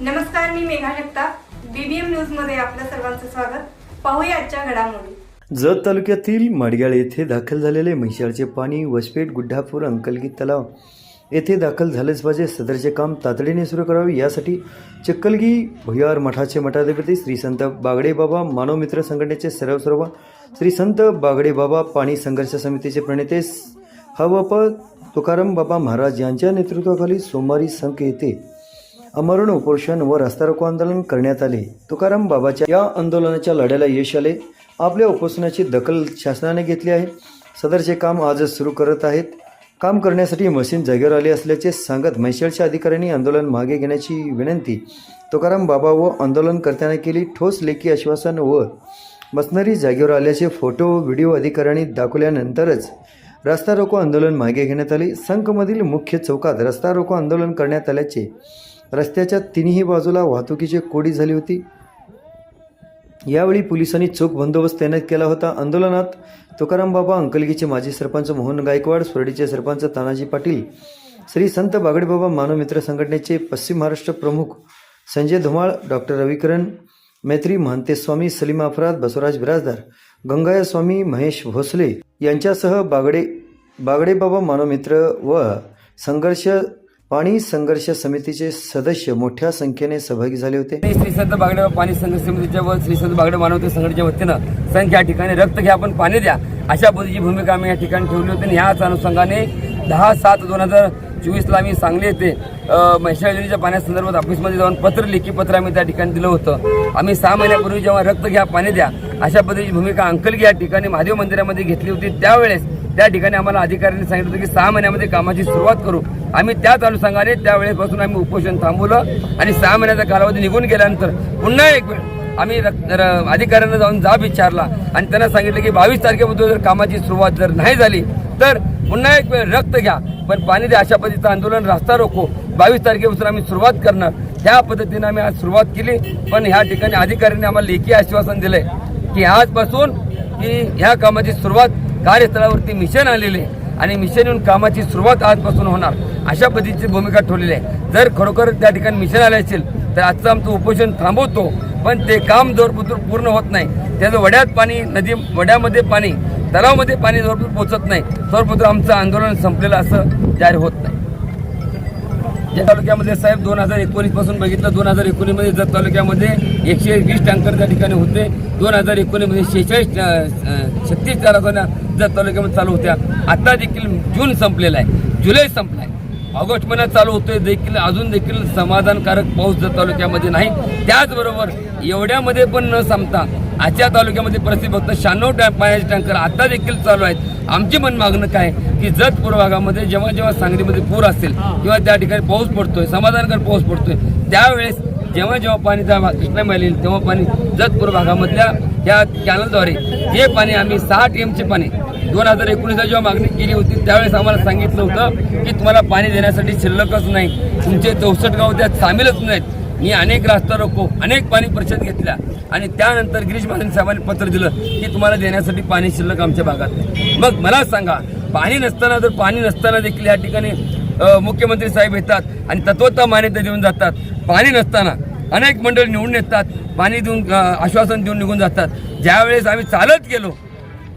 नमस्कार मी मेघा जगताप. बीबीएम न्यूजमध्ये आपलं सर्वांचं स्वागत. पाहूया आजच्या घडामोडी. जत तालुक्यातील माडग्याळ येथे दाखल झालेले म्हैसाळचे पाणी वसपेट गुड्डापूर अंकलगी तलाव येथे दाखल झालेच पाहिजे. सदरचे काम तातडीने सुरू करावे यासाठी चक्कलगी भुयार मठाचे मठाधिपती श्री संत बागडे बाबा मानव मित्र संघटनेचे सर्व सर्व श्री संत बागडे बाबा पाणी संघर्ष समितीचे प्रणेते हवप तुकाराम बाबा महाराज यांच्या नेतृत्वाखाली सोमवारी संख येथे अमरण उपोषण व रस्तारोको आंदोलन करण्यात आले. तुकाराम बाबाच्या या आंदोलनाच्या लढ्याला यश आले. आपल्या उपोषणाची दखल शासनाने घेतली आहे. सदरचे काम आजच सुरू करत आहेत. काम करण्यासाठी मशीन जागेवर आली असल्याचे सांगत म्हैसळच्या अधिकाऱ्यांनी आंदोलन मागे घेण्याची विनंती तुकाराम बाबा व आंदोलनकर्त्यांना केली. ठोस लेखी आश्वासन व मशनरी जागेवर आल्याचे फोटो व्हिडिओ अधिकाऱ्यांनी दाखवल्यानंतरच रस्ता रोको आंदोलन मागे घेण्यात आले. संघमधील मुख्य चौकात रस्ता रोको आंदोलन करण्यात आल्याचे रस्त्याच्या तिन्ही बाजूला वाहतुकीची कोडी झाली होती. यावेळी पोलिसांनी चोख बंदोबस्त तैनात केला होता. आंदोलनात तुकाराम बाबा अंकलगीचे माजी सरपंच मोहन गायकवाड स्वर्डीचे सरपंच तानाजी पाटील श्री संत बागडेबाबा मानव मित्र संघटनेचे पश्चिम महाराष्ट्र प्रमुख संजय धुमाळ डॉक्टर रविकरण मैत्री महांतेस्वामी सलीम अफराद बसवराज बिराजदार गंगाया स्वामी महेश भोसले यांच्यासह बागडे बागडेबाबा मानवमित्र व संघर्ष पाणी संघर्ष समितीचे सदस्य मोठ्या संख्येने सहभागी झाले होते. आणि श्री संत बागडे पाणी संघर्ष समितीच्या व श्री संत बागडे मानवते संघटनेच्या वतीनं संघ या ठिकाणी रक्त घ्या आपण पाणी द्या अशा पद्धतीची भूमिका आम्ही या ठिकाणी ठेवली होती आणि ह्याच अनुषंगाने दहा सात दोन हजार चोवीसला आम्ही सांगली येथे म्हैसाळ योजनेच्या पाण्यासंदर्भात ऑफिसमध्ये जाऊन पत्र लेखी पत्र आम्ही त्या ठिकाणी दिलं होतं. आम्ही सहा महिन्यापूर्वी जेव्हा रक्त घ्या पाणी द्या अशा पद्धतीची भूमिका अंकलगी या ठिकाणी महादेव मंदिरामध्ये घेतली होती. त्यावेळेस त्या ठिकाणी आम्हाला अधिकाऱ्यांनी सांगितलं होतं की सहा महिन्यामध्ये कामाची सुरुवात करू. आम्ही त्याच अनुषंगाने त्यावेळेपासून आम्ही उपोषण थांबवलं आणि सहा महिन्याचा कालावधी निघून गेल्यानंतर पुन्हा एक वेळ आम्ही र- अधिकाऱ्यांना जाऊन जाब विचारला आणि त्यांना सांगितलं की बावीस तारखेपासून जर कामाची सुरुवात जर नाही झाली तर पुन्हा एक वेळ रक्त घ्या. पण पाणी द्या अशा पद्धतीचं आंदोलन रास्ता रोको. बावीस तारखेपासून आम्ही सुरुवात करणार. ह्या पद्धतीने आम्ही आज सुरुवात केली. पण ह्या ठिकाणी अधिकाऱ्यांनी आम्हाला लेखी आश्वासन दिलंय की आजपासून की ह्या कामाची सुरुवात कार्यस्थळावरती मिशन आलेले आणि मिशन येऊन कामाची सुरुवात आजपासून होणार. अशा पद्धतीची भूमिका ठेवलेली आहे. जर खरोखर त्या ठिकाणी मिशन आले असेल तर आजचं आमचं उपोषण थांबवतो. पण ते काम जोरपुत्र पूर्ण होत नाही. त्याचं वड्यात पाणी नदी वड्यामध्ये पाणी तलावामध्ये पाणी जोरपूर पोचत नाही. जोरपूर आमचं आंदोलन संपलेलं असं जाहीर होत नाही. या तालुक्यामध्ये साहेब दोन हजार एकोणीसपासून बघितलं दोन हजार एकोणीसमध्ये जत तालुक्यामध्ये एकशे वीस टँकर त्या ठिकाणी होते. दोन हजार एकोणीसमध्ये शेहेचाळीस छत्तीस तालुक्यांना जत तालुक्यामध्ये चालू होत्या. आता देखील जून संपलेला आहे. जुलै संपलाय. ऑगस्ट महिन्यात चालू होतोय. देखील अजून देखील समाधानकारक पाऊस जत तालुक्यामध्ये नाही त्याचबरोबर एवढ्यामध्ये पण न संपता आजच्या तालुक्यामध्ये परिस्थिती फक्त शहाण्णव टॅ पाण्याचे टँकर आता देखील चालू आहेत. आमची मन मागणं काय? की जत पूर्व भागामध्ये जेव्हा जेव्हा सांगलीमध्ये पूर असेल किंवा त्या ठिकाणी पाऊस पडतोय समाधानकारक पाऊस पडतोय. त्यावेळेस जेव्हा जेव्हा पाणी त्या कृष्णा येईल तेव्हा पाणी जत पूर्व भागामधल्या या कॅनलद्वारे हे पाणी आम्ही सहा टीएमचे पाणी दोन हजार एकोणीसला जेव्हा मागणी केली होती त्यावेळेस आम्हाला सांगितलं होतं की तुम्हाला पाणी देण्यासाठी शिल्लकच नाही. तुमचे चौसष्ट गाव त्यात सामीलच नाहीत. मी अनेक रास्ता रोको अनेक पाणी परिषद घेतल्या. आणि त्यानंतर गिरीश महाजन साहेबांनी पत्र दिलं की तुम्हाला देण्यासाठी पाणी शिल्लक आमच्या भागात मग मला सांगा पाणी नसताना जर पाणी नसताना देखील या ठिकाणी मुख्यमंत्री साहेब येतात आणि तत्वता मान्यता देऊन जातात. पाणी नसताना अनेक मंडळ निवडून येतात पाणी देऊन आश्वासन देऊन निघून जातात. ज्यावेळेस आम्ही चालत गेलो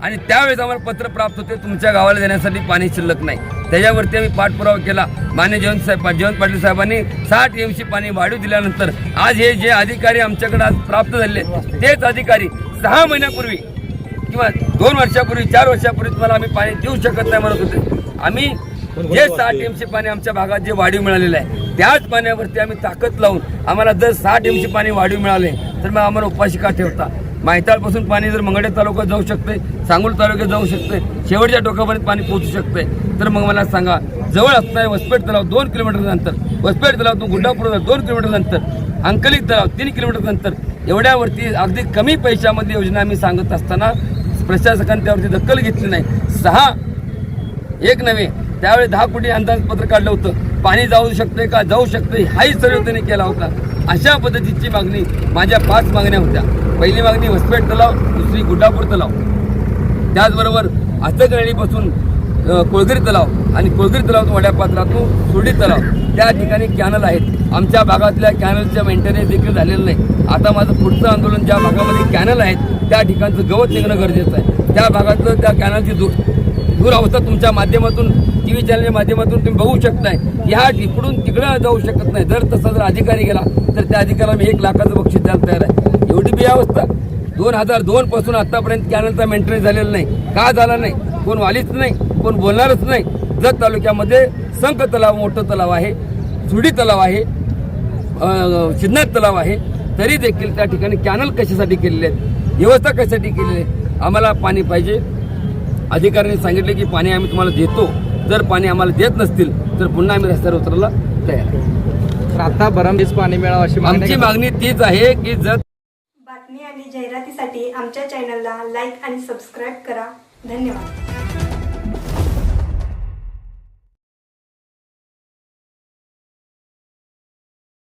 आणि त्यावेळेस आम्हाला पत्र प्राप्त होते. तुमच्या गावाला देण्यासाठी पाणी शिल्लक नाही. त्याच्यावरती आम्ही पाठपुरावा केला. मान्य जयंत साहेब जयंत पाटील साहेबांनी साठ एम सी पाणी वाढीव दिल्यानंतर आज हे जे अधिकारी आमच्याकडे आज प्राप्त झाले तेच अधिकारी सहा महिन्यापूर्वी किंवा दोन वर्षापूर्वी चार वर्षापूर्वी तुम्हाला आम्ही पाणी देऊ शकत नाही म्हणत होते. आम्ही जे साठ एम सी पाणी आमच्या भागात जे वाढीव मिळालेलं आहे त्याच पाण्यावरती आम्ही ताकद लावून आम्हाला जर सहा सी पाणी वाढीव मिळाले तर मग आम्हाला उपाशी का ठेवता? माहिताळपासून पाणी जर मंगळे तालुक्यात जाऊ शकते सांगोल तालुक्यात जाऊ शकते शेवटच्या टोकापर्यंत पाणी पोहोचू शकते तर मग मला सांगा जवळ असणारे वसपेट तलाव दोन किलोमीटर नंतर वसपेट तलावातून गुड्डापूर दोन किलोमीटर नंतर अंकली तलाव तीन किलोमीटर नंतर एवढ्यावरती अगदी कमी पैशामध्ये योजना आम्ही सांगत असताना प्रशासकाने त्यावरती दखल घेतली नाही. सहा एक नव्हे त्यावेळी दहा कोटी अंदाजपत्र काढलं होतं. पाणी जाऊ शकते का? जाऊ शकते हाही सर्व त्यांनी केला होता. अशा पद्धतीची मागणी माझ्या पाच मागण्या होत्या. पहिली मागणी वसपेट तलाव दुसरी गुड्डापूर तलाव. त्याचबरोबर आचकरळीपासून कोळगरी तलाव आणि कोळगरी तलाव वड्या पात्रातून सुरडी तलाव त्या ठिकाणी कॅनल आहेत. आमच्या भागातल्या कॅनलच्या मेंटेनन्स देखील झालेलं नाही. आता माझं पुढचं आंदोलन ज्या भागामध्ये कॅनल आहेत त्या ठिकाणचं गवत निघणं गरजेचं आहे. त्या भागातलं त्या कॅनलची दूर दुरावस्था तुमच्या माध्यमातून टी व्ही चॅनलच्या माध्यमातून तुम्ही बघू शकताय ह्या इकडून तिकडं जाऊ शकत नाही. जर तसा जर अधिकारी गेला तर त्या अधिकाऱ्याला मी एक लाखाचं बक्षीस द्यायला तयार आहे. एवढी बी अवस्था दोन हजार दोन पासून आतापर्यंत कॅनलचा मेंटेनन्स झालेला नाही. का झाला नाही? कोण वालीच नाही कोण बोलणारच नाही. जत तालुक्यामध्ये संख तलाव मोठं तलाव आहे झुडी तलाव आहे सिद्धनाथ तलाव आहे. तरी देखील त्या ठिकाणी कॅनल कशासाठी केलेले आहेत? व्यवस्था कशासाठी केलेली आहे? आम्हाला पाणी पाहिजे. अधिकाऱ्यांनी सांगितले की पाणी आम्ही तुम्हाला देतो. जर पाणी आम्हाला देत नसतील तर पुन्हा आम्ही रस्त्यावर उतरायला तयार आता बरमदीस पाणी मिळावं अशी मागणी आमची. मागणी तीच आहे की जर बातमी आणि जाहिरातीसाठी आमच्या चॅनलला लाईक आणि सबस्क्राईब करा. धन्यवाद.